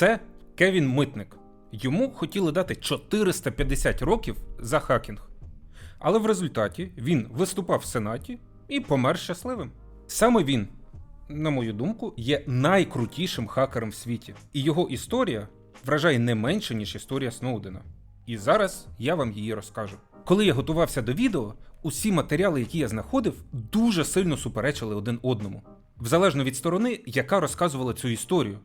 Це Кевін Митник. Йому хотіли дати 450 років за хакінг. Але в результаті він виступав в Сенаті і помер щасливим. Саме він, на мою думку, є найкрутішим хакером в світі. І його історія вражає не менше, ніж історія Сноудена. І зараз я вам її розкажу. Коли я готувався до відео, усі матеріали, які я знаходив, дуже сильно суперечили один одному, в залежно від сторони, яка розказувала цю історію.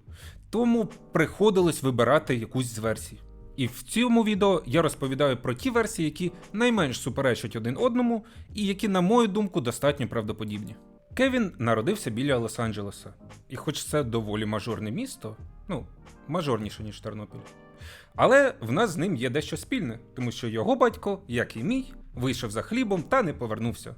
Тому приходилось вибирати якусь з версій. І в цьому відео я розповідаю про ті версії, які найменш суперечать один одному, і які, на мою думку, достатньо правдоподібні. Кевін народився біля Лос-Анджелеса, і хоч це доволі мажорне місто, ну, мажорніше, ніж Тернопіль. Але в нас з ним є дещо спільне, тому що його батько, як і мій, вийшов за хлібом та не повернувся.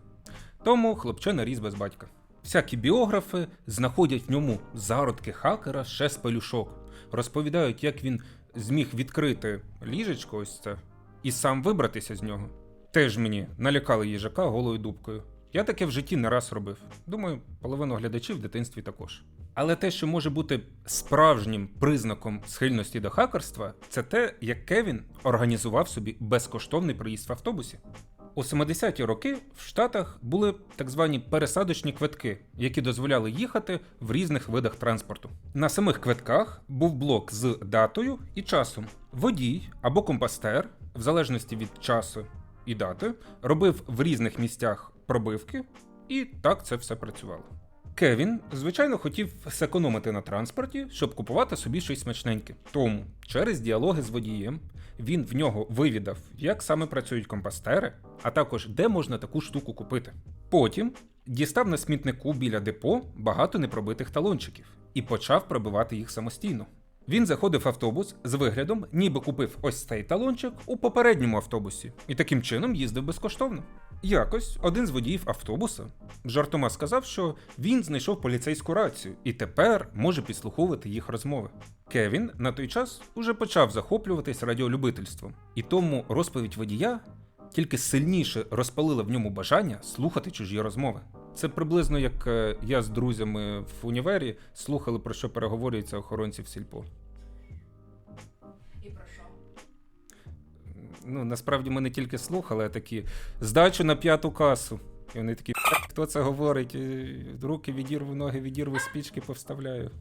Тому хлопчина ріс без батька. Всякі біографи знаходять в ньому зародки хакера ще з пелюшок, розповідають, як він зміг відкрити ліжечко ось це і сам вибратися з нього. Теж мені налякали їжака голою дубкою. Я таке в житті не раз робив. Думаю, половину глядачів в дитинстві також. Але те, що може бути справжнім признаком схильності до хакерства, це те, як Кевін організував собі безкоштовний проїзд в автобусі. У 70-ті роки в Штатах були так звані пересадочні квитки, які дозволяли їхати в різних видах транспорту. На самих квитках був блок з датою і часом. Водій або компастер, в залежності від часу і дати, робив в різних місцях пробивки, і так це все працювало. Кевін, звичайно, хотів зекономити на транспорті, щоб купувати собі щось смачненьке. Тому через діалоги з водієм він в нього вивідав, як саме працюють компостери, а також де можна таку штуку купити. Потім дістав на смітнику біля депо багато непробитих талончиків і почав пробивати їх самостійно. Він заходив в автобус з виглядом, ніби купив ось цей талончик у попередньому автобусі, і таким чином їздив безкоштовно. Якось один з водіїв автобуса жартома сказав, що він знайшов поліцейську рацію і тепер може підслуховувати їх розмови. Кевін на той час уже почав захоплюватись радіолюбительством, і тому розповідь водія тільки сильніше розпалила в ньому бажання слухати чужі розмови. Це приблизно як е, я з друзями в універі слухали про що переговорюються охоронці в сільпо. Ну, насправді ми не тільки слухали, а такі здачу на п'яту касу. І вони такі, хто це говорить? Руки відірву, ноги відірву, спічки повставляю.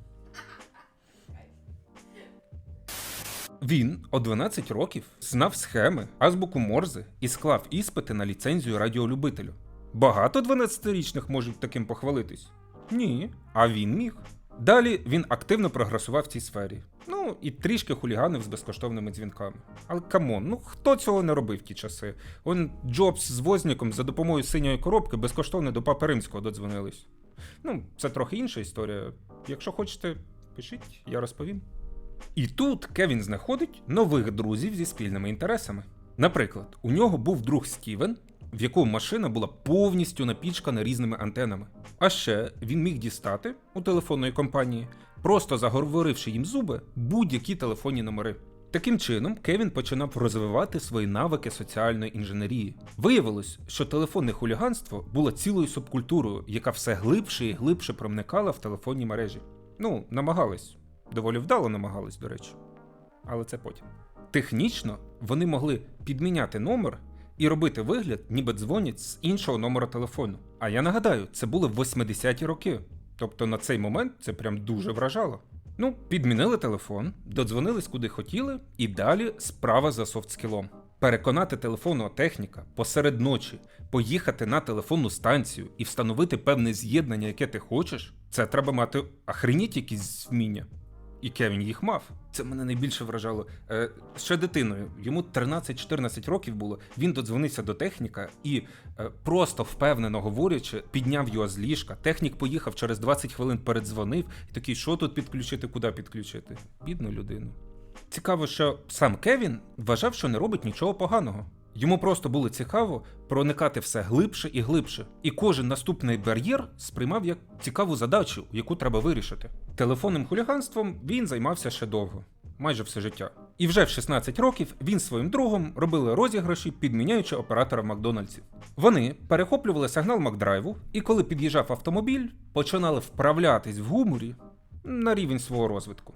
Він о 12 років знав схеми, азбуку Морзе і склав іспити на ліцензію радіолюбителю. Багато 12-річних можуть таким похвалитись? Ні, а він міг. Далі він активно прогресував в цій сфері. Ну і трішки хуліганив з безкоштовними дзвінками. Але камон, ну хто цього не робив в ті часи? Он Джобс з Возніком за допомогою синьої коробки безкоштовно до Папи Римського додзвонились. Ну, це трохи інша історія. Якщо хочете, пишіть, я розповім. І тут Кевін знаходить нових друзів зі спільними інтересами. Наприклад, у нього був друг Стівен, в якого машина була повністю напічкана різними антенами. А ще він міг дістати у телефонної компанії, просто заговоривши їм зуби будь-які телефонні номери. Таким чином, Кевін починав розвивати свої навики соціальної інженерії. Виявилось, що телефонне хуліганство було цілою субкультурою, яка все глибше і глибше проникала в телефонні мережі. Ну, намагались. Доволі вдало намагались, до речі. Але це потім. Технічно вони могли підміняти номер і робити вигляд, ніби дзвонять з іншого номера телефону. А я нагадаю, це були 80-ті роки. Тобто на цей момент це прям дуже вражало. Ну, підмінили телефон, додзвонились куди хотіли, і далі справа за софтскілом. Переконати телефонного техніка посеред ночі, поїхати на телефонну станцію і встановити певне з'єднання, яке ти хочеш, це треба мати охреніть якісь вміння. І Кевін їх мав. Це мене найбільше вражало. Е, ще дитиною, йому 13-14 років було. Він додзвонився до техніка і, е, просто впевнено говорячи, підняв його з ліжка. Технік поїхав через 20 хвилин передзвонив і такий, що тут підключити, куди підключити. Бідну людину. Цікаво, що сам Кевін вважав, що не робить нічого поганого. Йому просто було цікаво проникати все глибше і глибше, і кожен наступний бар'єр сприймав як цікаву задачу, яку треба вирішити. Телефонним хуліганством він займався ще довго, майже все життя. І вже в 16 років він своїм другом робили розіграші, підміняючи оператора Макдональдсів. Вони перехоплювали сигнал Макдрайву, і коли під'їжджав автомобіль, починали вправлятись в гуморі на рівень свого розвитку.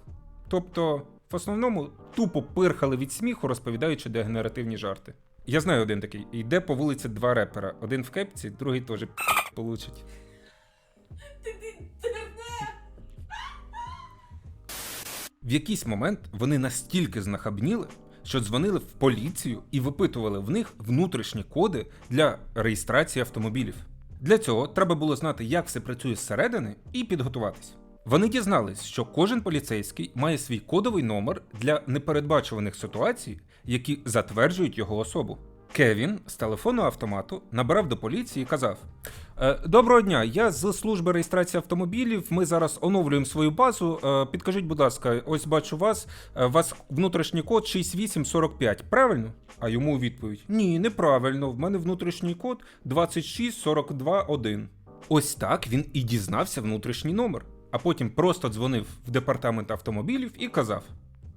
Тобто, в основному тупо пирхали від сміху, розповідаючи дегенеративні жарти. Я знаю один такий. Йде по вулиці два репера. Один в кепці, другий теж получить. В якийсь момент вони настільки знахабніли, що дзвонили в поліцію і випитували в них внутрішні коди для реєстрації автомобілів. Для цього треба було знати, як все працює зсередини, і підготуватись. Вони дізнались, що кожен поліцейський має свій кодовий номер для непередбачуваних ситуацій, які затверджують його особу. Кевін з телефону автомату набирав до поліції і казав: «Е, Доброго дня, я з служби реєстрації автомобілів. Ми зараз оновлюємо свою базу. Е, Підкажіть, будь ласка, ось бачу вас. Е, У вас внутрішній код 6845, правильно? А йому у відповідь: Ні, неправильно. В мене внутрішній код 26421. Ось так він і дізнався внутрішній номер, а потім просто дзвонив в департамент автомобілів і казав: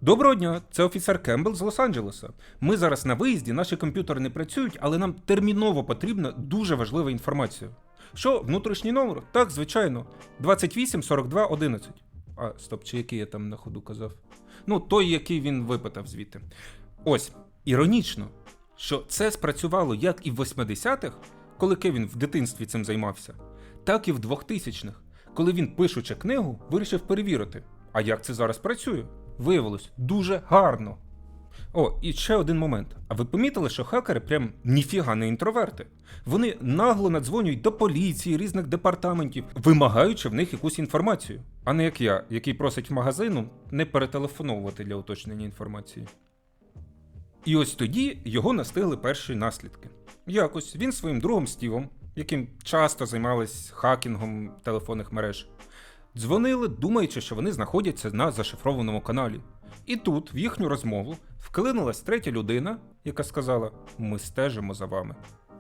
Доброго дня, це офіцер Кембл з Лос-Анджелеса. Ми зараз на виїзді, наші комп'ютери не працюють, але нам терміново потрібна дуже важлива інформація. Що, внутрішній номер? Так, звичайно. 28 42 11. А, стоп, чи який я там на ходу казав? Ну, той, який він випитав звідти. Ось, іронічно, що це спрацювало як і в 80-х, коли Кевін в дитинстві цим займався, так і в 2000-х, коли він, пишучи книгу, вирішив перевірити, а як це зараз працює. Виявилось дуже гарно. О, і ще один момент. А ви помітили, що хакери прям ніфіга не інтроверти? Вони нагло надзвонюють до поліції, різних департаментів, вимагаючи в них якусь інформацію, а не як я, який просить в магазину не перетелефоновувати для уточнення інформації. І ось тоді його настигли перші наслідки. Якось він своїм другом Стівом, яким часто займались хакінгом телефонних мереж, дзвонили, думаючи, що вони знаходяться на зашифрованому каналі. І тут, в їхню розмову, вклинилась третя людина, яка сказала: Ми стежимо за вами.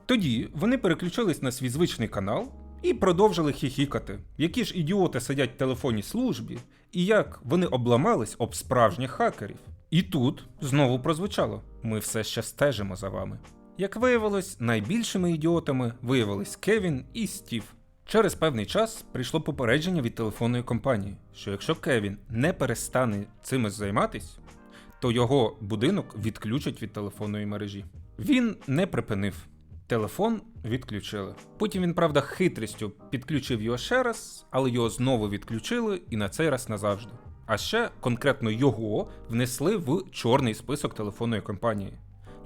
Тоді вони переключились на свій звичний канал і продовжили хіхікати, які ж ідіоти сидять в телефонній службі, і як вони обламались об справжніх хакерів. І тут знову прозвучало: ми все ще стежимо за вами. Як виявилось, найбільшими ідіотами виявились Кевін і Стів. Через певний час прийшло попередження від телефонної компанії, що якщо Кевін не перестане цим займатись, то його будинок відключать від телефонної мережі. Він не припинив. Телефон відключили. Потім він, правда, хитрістю підключив його ще раз, але його знову відключили і на цей раз назавжди. А ще конкретно його внесли в чорний список телефонної компанії.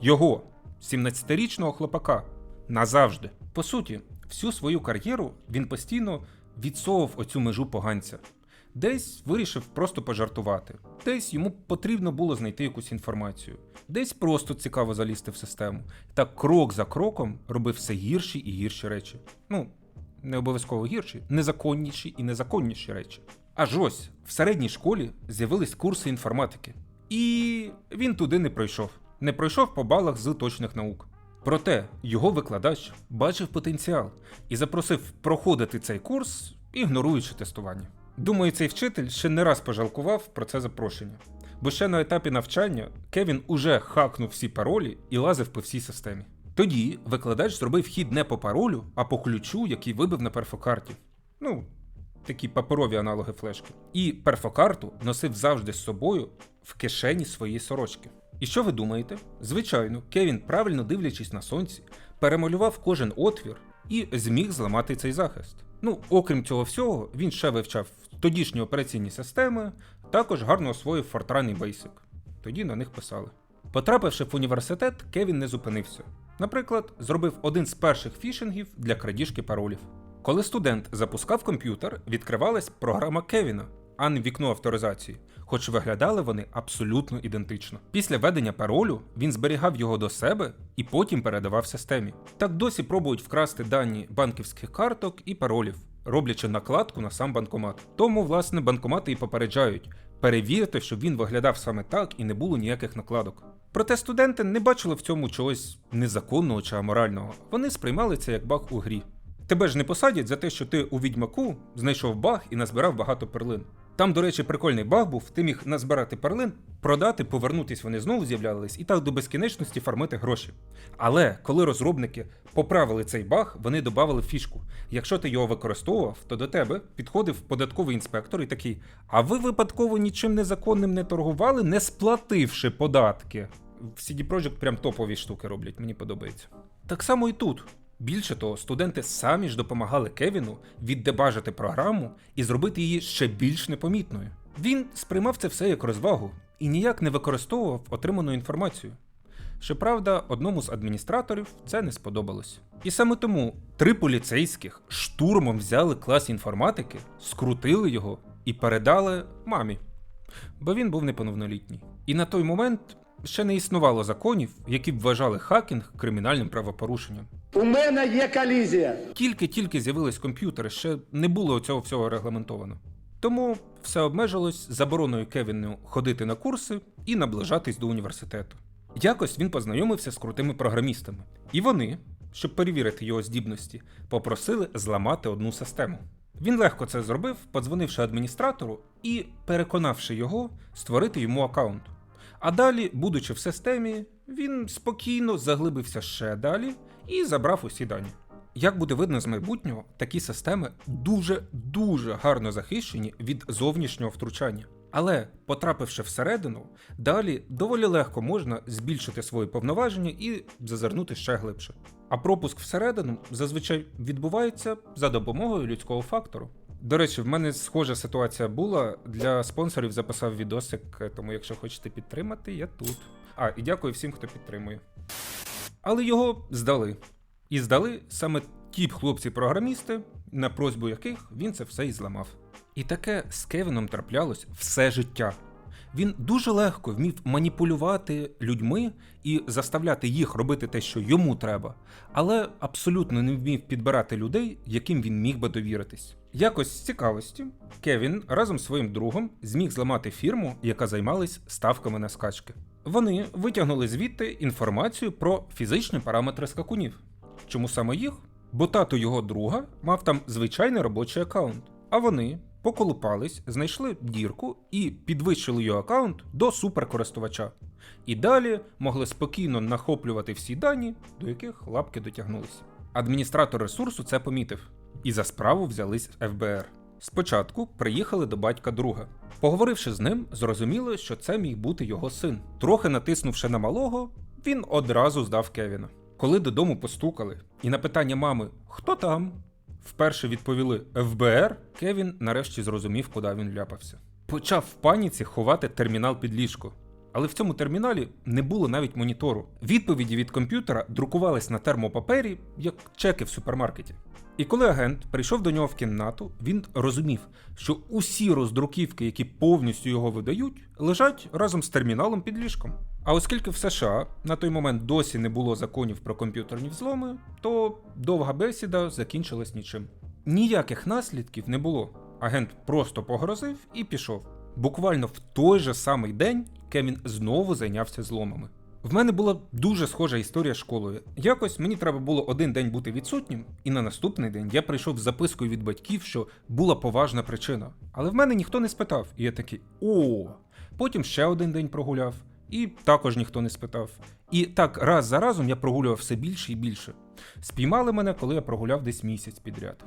Його, 17-річного хлопака, назавжди. По суті, всю свою кар'єру він постійно відсовував оцю межу поганця. Десь вирішив просто пожартувати, десь йому потрібно було знайти якусь інформацію, десь просто цікаво залізти в систему. Так крок за кроком робив все гірші і гірші речі. Ну, не обов'язково гірші, незаконніші і незаконніші речі. Аж ось в середній школі з'явились курси інформатики. І він туди не пройшов. Не пройшов по балах з точних наук. Проте його викладач бачив потенціал і запросив проходити цей курс, ігноруючи тестування. Думаю, цей вчитель ще не раз пожалкував про це запрошення. Бо ще на етапі навчання Кевін уже хакнув всі паролі і лазив по всій системі. Тоді викладач зробив хід не по паролю, а по ключу, який вибив на перфокарті. Ну, такі паперові аналоги флешки. І перфокарту носив завжди з собою в кишені своєї сорочки. І що ви думаєте? Звичайно, Кевін, правильно дивлячись на сонці, перемалював кожен отвір і зміг зламати цей захист. Ну, окрім цього всього, він ще вивчав тодішні операційні системи, також гарно освоїв Fortran і Basic. Тоді на них писали. Потрапивши в університет, Кевін не зупинився. Наприклад, зробив один з перших фішингів для крадіжки паролів. Коли студент запускав комп'ютер, відкривалась програма Кевіна, а не вікно авторизації, хоч виглядали вони абсолютно ідентично. Після введення паролю він зберігав його до себе і потім передавав системі. Так досі пробують вкрасти дані банківських карток і паролів, роблячи накладку на сам банкомат. Тому, власне, банкомати і попереджають. Перевірте, щоб він виглядав саме так і не було ніяких накладок. Проте студенти не бачили в цьому чогось незаконного чи аморального. Вони сприймали це як баг у грі. Тебе ж не посадять за те, що ти у відьмаку знайшов баг і назбирав багато перлин. Там, до речі, прикольний баг був, ти міг назбирати перлин продати, повернутись вони знову з'являлись і так до безкінечності фармити гроші. Але коли розробники поправили цей баг, вони додали фішку. Якщо ти його використовував, то до тебе підходив податковий інспектор і такий: А ви випадково нічим незаконним не торгували, не сплативши податки. В CD Projekt прям топові штуки роблять, мені подобається. Так само і тут. Більше того, студенти самі ж допомагали Кевіну віддебажити програму і зробити її ще більш непомітною. Він сприймав це все як розвагу і ніяк не використовував отриману інформацію. Щоправда, одному з адміністраторів це не сподобалось. І саме тому три поліцейських штурмом взяли клас інформатики, скрутили його і передали мамі, бо він був неповнолітній. І на той момент ще не існувало законів, які б вважали хакінг кримінальним правопорушенням. У мене є колізія. Тільки-тільки з'явились комп'ютери, ще не було цього всього регламентовано. Тому все обмежилось забороною Кевіну ходити на курси і наближатись до університету. Якось він познайомився з крутими програмістами, і вони, щоб перевірити його здібності, попросили зламати одну систему. Він легко це зробив, подзвонивши адміністратору і переконавши його створити йому аккаунт. А далі, будучи в системі, він спокійно заглибився ще далі і забрав усі дані. Як буде видно з майбутнього, такі системи дуже-дуже гарно захищені від зовнішнього втручання. Але, потрапивши всередину, далі доволі легко можна збільшити свої повноваження і зазирнути ще глибше. А пропуск всередину зазвичай відбувається за допомогою людського фактору. До речі, в мене схожа ситуація була. Для спонсорів записав відосик, тому якщо хочете підтримати, я тут. А, і дякую всім, хто підтримує. Але його здали. І здали саме ті хлопці-програмісти, на просьбу яких він це все і зламав. І таке з Кевіном траплялось все життя. Він дуже легко вмів маніпулювати людьми і заставляти їх робити те, що йому треба, але абсолютно не вмів підбирати людей, яким він міг би довіритись. Якось з цікавості Кевін разом з своїм другом зміг зламати фірму, яка займалась ставками на скачки. Вони витягнули звідти інформацію про фізичні параметри скакунів. Чому саме їх? Бо тато його друга мав там звичайний робочий аккаунт, а вони поколупались, знайшли дірку і підвищили його аккаунт до суперкористувача. І далі могли спокійно нахоплювати всі дані, до яких лапки дотягнулися. Адміністратор ресурсу це помітив, і за справу взялись ФБР. Спочатку приїхали до батька друга. Поговоривши з ним, зрозуміло, що це міг бути його син. Трохи натиснувши на малого, він одразу здав Кевіна. Коли додому постукали, і на питання мами Хто там? вперше відповіли ФБР, Кевін нарешті зрозумів, куди він вляпався. Почав в паніці ховати термінал під ліжко. Але в цьому терміналі не було навіть монітору. Відповіді від комп'ютера друкувались на термопапері, як чеки в супермаркеті. І коли агент прийшов до нього в кімнату, він розумів, що усі роздруківки, які повністю його видають, лежать разом з терміналом під ліжком. А оскільки в США на той момент досі не було законів про комп'ютерні взломи, то довга бесіда закінчилась нічим. Ніяких наслідків не було. Агент просто погрозив і пішов. Буквально в той же самий день Кевін знову зайнявся зломами. В мене була дуже схожа історія школою. Якось мені треба було один день бути відсутнім, і на наступний день я прийшов з запискою від батьків, що була поважна причина. Але в мене ніхто не спитав, і я такий о. Потім ще один день прогуляв, і також ніхто не спитав. І так раз за разом я прогулював все більше і більше. Спіймали мене, коли я прогуляв десь місяць підряд.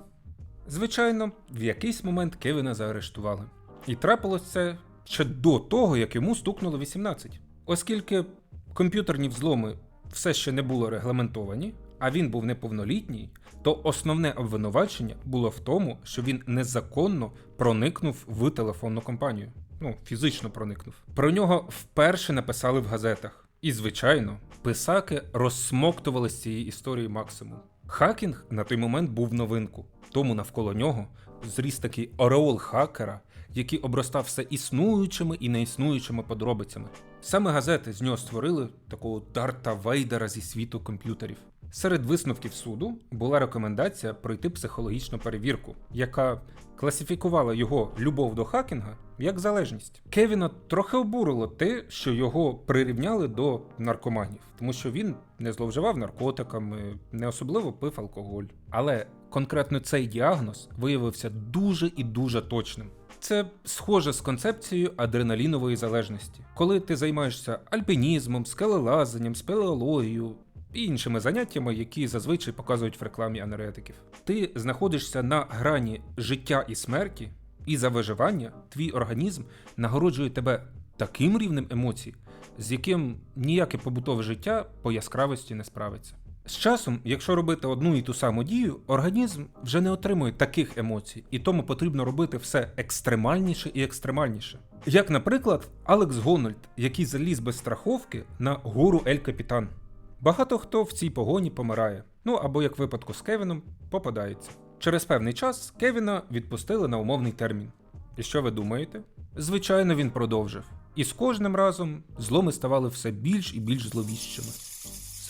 Звичайно, в якийсь момент Кевіна заарештували. І трапилось це ще до того, як йому стукнуло 18. Оскільки комп'ютерні взломи все ще не було регламентовані, а він був неповнолітній, то основне обвинувачення було в тому, що він незаконно проникнув в телефонну компанію. Ну, фізично проникнув. Про нього вперше написали в газетах. І, звичайно, писаки розсмоктували з цієї історії максимум. Хакінг на той момент був новинку, тому навколо нього зріс такий ореол хакера, який обростав все існуючими і неіснуючими подробицями. Саме газети з нього створили такого Дарта Вейдера зі світу комп'ютерів. Серед висновків суду була рекомендація пройти психологічну перевірку, яка класифікувала його любов до хакінга як залежність. Кевіна трохи обурило те, що його прирівняли до наркоманів, тому що він не зловживав наркотиками, не особливо пив алкоголь. Але конкретно цей діагноз виявився дуже і дуже точним. Це схоже з концепцією адреналінової залежності, коли ти займаєшся альпінізмом, скелелазанням, спелеологією і іншими заняттями, які зазвичай показують в рекламі енергетиків. Ти знаходишся на грані життя і смерті, і за виживання твій організм нагороджує тебе таким рівнем емоцій, з яким ніяке побутове життя по яскравості не справиться. З часом, якщо робити одну і ту саму дію, організм вже не отримує таких емоцій, і тому потрібно робити все екстремальніше і екстремальніше. Як, наприклад, Алекс Гонольд, який заліз без страховки на гору Ель Капітан. Багато хто в цій погоні помирає, ну або як в випадку з Кевіном, попадається. Через певний час Кевіна відпустили на умовний термін. І що ви думаєте? Звичайно, він продовжив. І з кожним разом зломи ставали все більш і більш зловіщими.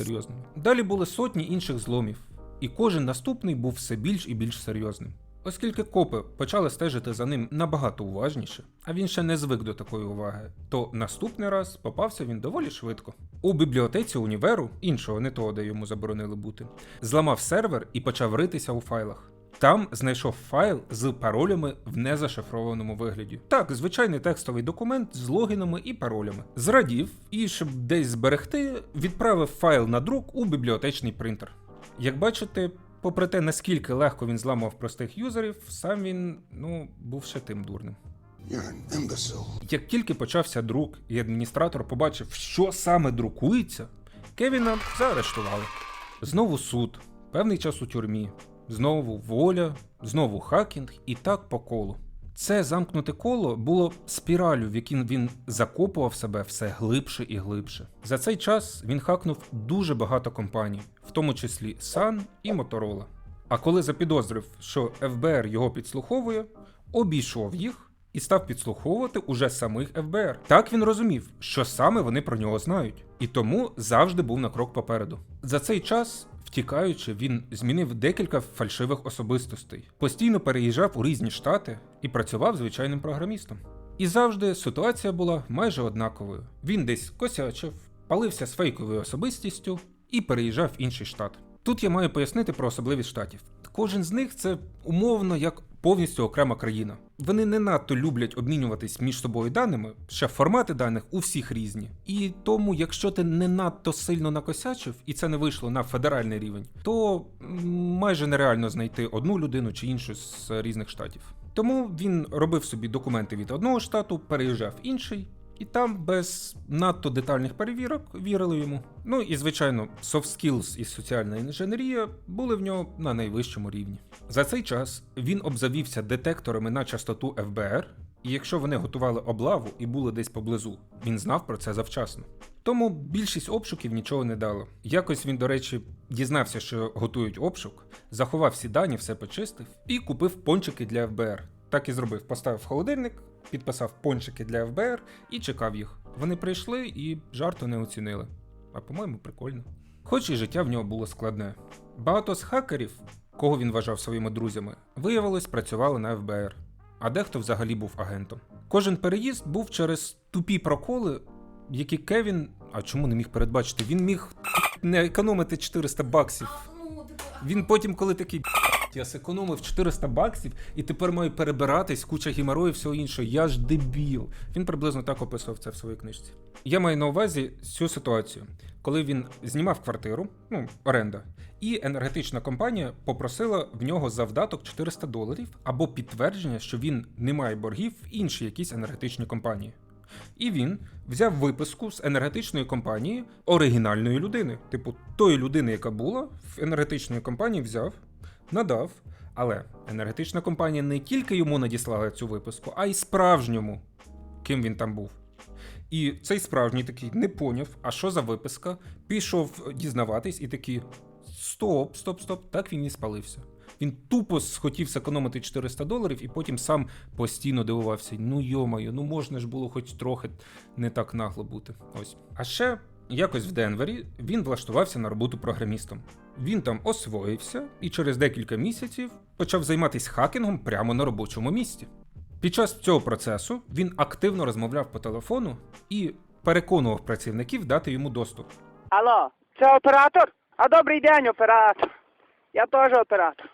Серйозно. Далі були сотні інших зломів, і кожен наступний був все більш і більш серйозним. Оскільки копи почали стежити за ним набагато уважніше, а він ще не звик до такої уваги, то наступний раз попався він доволі швидко. У бібліотеці універу, іншого не того, де йому заборонили бути, зламав сервер і почав ритися у файлах. Там знайшов файл з паролями в незашифрованому вигляді. Так, звичайний текстовий документ з логінами і паролями. Зрадів і, щоб десь зберегти, відправив файл на друк у бібліотечний принтер. Як бачите, попри те, наскільки легко він зламав простих юзерів, сам він ну був ще тим дурним. Як тільки почався друк, і адміністратор побачив, що саме друкується, Кевіна заарештували. Знову суд, певний час у тюрмі, знову воля, знову хакінг і так по колу. Це замкнуте коло було спіралю, в якій він закопував себе все глибше і глибше. За цей час він хакнув дуже багато компаній, в тому числі Sun і Motorola. А коли запідозрив, що ФБР його підслуховує, обійшов їх і став підслуховувати уже самих ФБР. Так він розумів, що саме вони про нього знають, і тому завжди був на крок попереду. За цей час, втікаючи, він змінив декілька фальшивих особистостей, постійно переїжджав у різні штати і працював звичайним програмістом. І завжди ситуація була майже однаковою. Він десь косячив, палився з фейковою особистістю і переїжджав в інший штат. Тут я маю пояснити про особливість штатів. Кожен з них це умовно як повністю окрема країна. Вони не надто люблять обмінюватись між собою даними, ще формати даних у всіх різні. І тому, якщо ти не надто сильно накосячив, і це не вийшло на федеральний рівень, то майже нереально знайти одну людину чи іншу з різних штатів. Тому він робив собі документи від одного штату, переїжджав інший, і там без надто детальних перевірок вірили йому. Ну і звичайно, soft skills і соціальна інженерія були в нього на найвищому рівні. За цей час він обзавівся детекторами на частоту ФБР, і якщо вони готували облаву і були десь поблизу, він знав про це завчасно. Тому більшість обшуків нічого не дало. Якось він, до речі, дізнався, що готують обшук, заховав всі дані, все почистив і купив пончики для ФБР. Так і зробив. Поставив в холодильник, підписав пончики для ФБР і чекав їх. Вони прийшли і жарту не оцінили. А по-моєму, прикольно. Хоч і життя в нього було складне. Багато з хакерів, кого він вважав своїми друзями, виявилось, працювали на ФБР, а дехто взагалі був агентом. Кожен переїзд був через тупі проколи, які Кевін, а чому не міг передбачити? Він міг не економити 400 баксів. Він потім, коли такий я зекономив 400 баксів і тепер маю перебиратись, куча геморою і всього іншого. Я ж дебіл. Він приблизно так описував це в своїй книжці. Я маю на увазі цю ситуацію, коли він знімав квартиру, ну, оренда, і енергетична компанія попросила в нього завдаток 400 доларів або підтвердження, що він не має боргів в іншій якійсь енергетичній компанії. І він взяв виписку з енергетичної компанії оригінальної людини, типу тої людини, яка була в енергетичної компанії, взяв, надав. Але енергетична компанія не тільки йому надіслала цю виписку, а й справжньому, ким він там був. І цей справжній такий не поняв, а що за виписка, пішов дізнаватись і такий: стоп, стоп, стоп, так він і спалився. Він тупо схотів зекономити 400 доларів і потім сам постійно дивувався: ну йомаю, ну можна ж було хоч трохи не так нагло бути. Ось. А ще якось в Денвері він влаштувався на роботу програмістом. Він там освоївся і через декілька місяців почав займатися хакінгом прямо на робочому місці. Під час цього процесу він активно розмовляв по телефону і переконував працівників дати йому доступ. Алло, це оператор? А добрий день, оператор. Я теж оператор.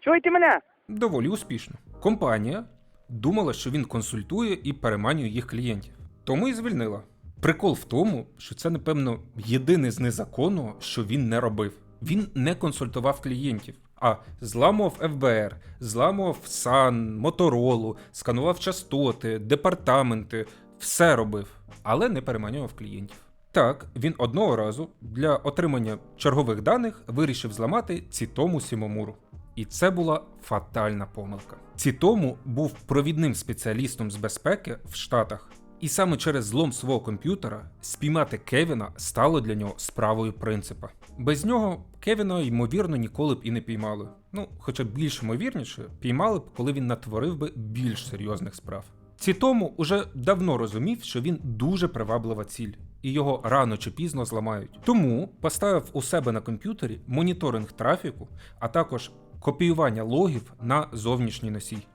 Чуєте мене? доволі успішно. Компанія Думала, що він консультує і переманює їх клієнтів. Тому і звільнила. Прикол в тому, що це, напевно, єдине з незаконного, що він не робив. Він не консультував клієнтів, а зламував ФБР, зламував САН, Моторолу, сканував частоти, департаменти, все робив, але не переманював клієнтів. Так, він одного разу для отримання чергових даних вирішив зламати Цітому Сімомуру. І це була фатальна помилка. Цітому був провідним спеціалістом з безпеки в Штатах, і саме через злом свого комп'ютера спіймати Кевіна стало для нього справою принципа. Без нього Кевіна, ймовірно, ніколи б і не піймали. Ну, хоча більш ймовірніше, піймали б, коли він натворив би більш серйозних справ. Цітому уже давно розумів, що він дуже приваблива ціль, і його рано чи пізно зламають. Тому поставив у себе на комп'ютері моніторинг трафіку, а також копіювання логів на зовнішній носій.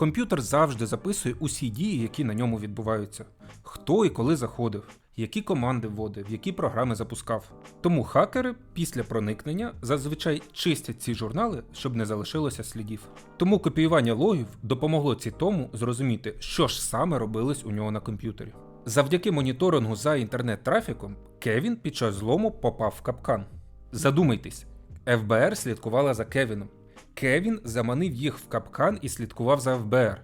Комп'ютер завжди записує усі дії, які на ньому відбуваються, хто і коли заходив, які команди вводив, які програми запускав. Тому хакери після проникнення зазвичай чистять ці журнали, щоб не залишилося слідів. Тому копіювання логів допомогло Цітому зрозуміти, що ж саме робилось у нього на комп'ютері. Завдяки моніторингу за інтернет-трафіком Кевін під час злому попав в капкан. Задумайтесь, ФБР слідкувала за Кевіном. Кевін заманив їх в капкан і слідкував за ФБР.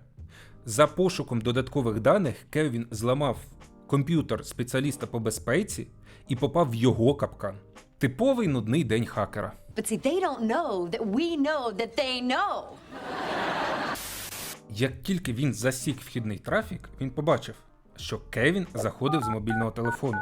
За пошуком додаткових даних Кевін зламав комп'ютер спеціаліста по безпеці і попав в його капкан. Типовий нудний день хакера. But see, they don't know that we know that they know. Як тільки він засік вхідний трафік, він побачив, що Кевін заходив з мобільного телефону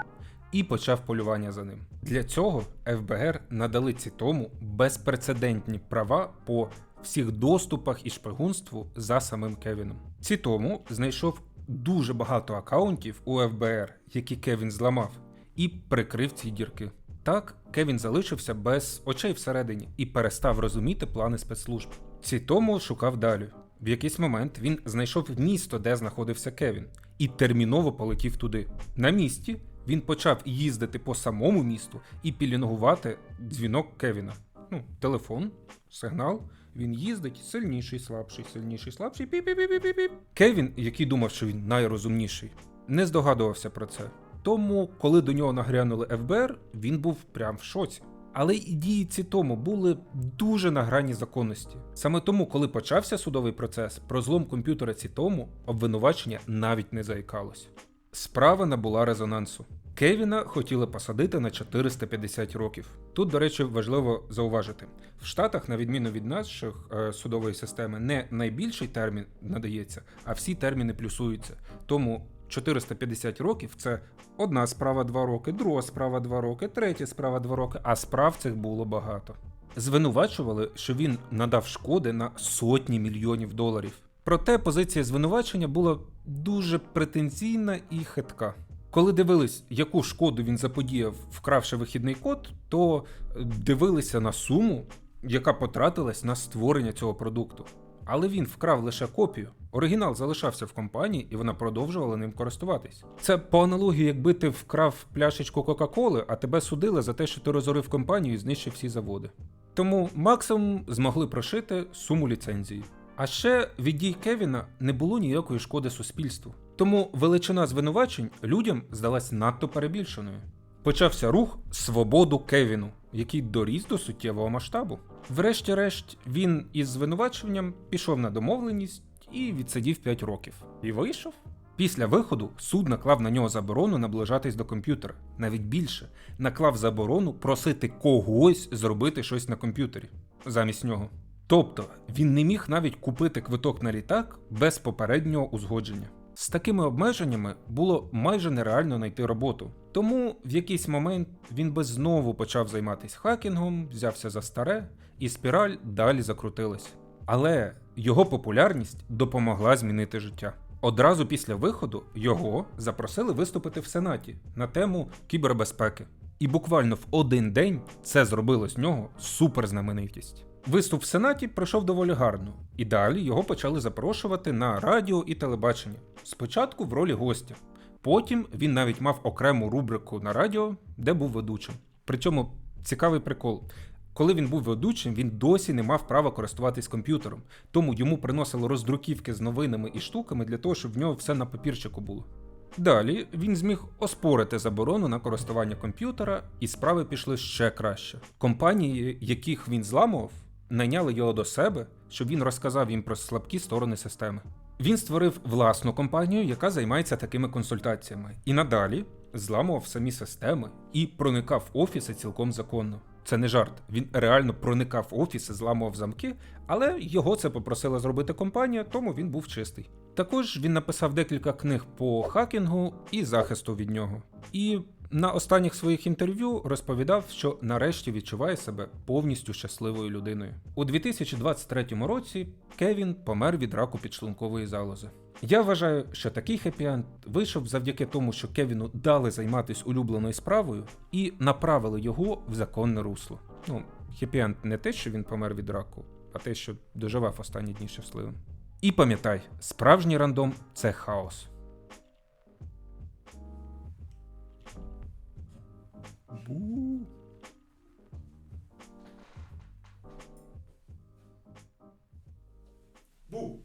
і почав полювання за ним. Для цього ФБР надали Цітому безпрецедентні права по всіх доступах і шпигунству за самим Кевіном. Цітому знайшов дуже багато акаунтів у ФБР, які Кевін зламав, і прикрив ці дірки. Так, Кевін залишився без очей всередині і перестав розуміти плани спецслужб. Цітому шукав далі. В якийсь момент він знайшов місто, де знаходився Кевін, і терміново полетів туди. На місці він почав їздити по самому місту і пілінгувати дзвінок Кевіна. Ну, телефон, сигнал. Він їздить сильніший, слабший, сильніший, слабший. Пі-пі-пі-пі-пі. Кевін, який думав, що він найрозумніший, не здогадувався про це. Тому, коли до нього нагрянули ФБР, він був прям в шоці. Але і дії ці тому були дуже на грані законності. Саме тому, коли почався судовий процес, про злом комп'ютера ці тому обвинувачення навіть не заїкалось. Справа набула резонансу. Кевіна хотіли посадити на 450 років. Тут, до речі, важливо зауважити: в Штатах, на відміну від наших е, судової системи, не найбільший термін надається, а всі терміни плюсуються. Тому 450 років це одна справа 2 роки, друга справа 2 роки, третя справа 2 роки, а справ цих було багато. Звинувачували, що він надав шкоди на сотні мільйонів доларів. Проте позиція звинувачення була дуже претензійна і хитка. Коли дивились, яку шкоду він заподіяв, вкравши вихідний код, то е, дивилися на суму, яка потратилась на створення цього продукту. Але він вкрав лише копію. Оригінал залишався в компанії, і вона продовжувала ним користуватись. Це по аналогії, якби ти вкрав пляшечку Кока-Коли, а тебе судили за те, що ти розорив компанію і знищив всі заводи. Тому максимум змогли прошити суму ліцензії. А ще від дій Кевіна не було ніякої шкоди суспільству. Тому величина звинувачень людям здалась надто перебільшеною. Почався рух Свободу Кевіну, який доріс до суттєвого масштабу. Врешті-решт, він із звинуваченням пішов на домовленість і відсидів 5 років. І вийшов. Після виходу суд наклав на нього заборону наближатись до комп'ютера. Навіть більше наклав заборону просити когось зробити щось на комп'ютері замість нього. Тобто він не міг навіть купити квиток на літак без попереднього узгодження. З такими обмеженнями було майже нереально знайти роботу. Тому в якийсь момент він би знову почав займатися хакінгом, взявся за старе, і спіраль далі закрутилась. Але його популярність допомогла змінити життя. Одразу після виходу його запросили виступити в Сенаті на тему кібербезпеки. І буквально в один день це зробило з нього суперзнаменитість. Виступ в Сенаті пройшов доволі гарно, і далі його почали запрошувати на радіо і телебачення. Спочатку в ролі гостя. Потім він навіть мав окрему рубрику на радіо, де був ведучим. Причому цікавий прикол. Коли він був ведучим, він досі не мав права користуватись комп'ютером, тому йому приносили роздруківки з новинами і штуками для того, щоб в нього все на папірчику було. Далі він зміг оспорити заборону на користування комп'ютера, і справи пішли ще краще. Компанії, яких він зламував, найняли його до себе, щоб він розказав їм про слабкі сторони системи. Він створив власну компанію, яка займається такими консультаціями, і надалі зламував самі системи і проникав офіси цілком законно. Це не жарт. Він реально проникав офіси, зламував замки, але його це попросила зробити компанія, тому він був чистий. Також він написав декілька книг по хакінгу і захисту від нього. І на останніх своїх інтерв'ю розповідав, що нарешті відчуває себе повністю щасливою людиною. У 2023 році Кевін помер від раку підшлункової залози. Я вважаю, що такий хеппі-енд вийшов завдяки тому, що Кевіну дали займатися улюбленою справою і направили його в законне русло. Ну, хеппі-енд не те, що він помер від раку, а те, що доживав останні дні щасливим. І пам'ятай, справжній рандом це хаос. Boo. Boo.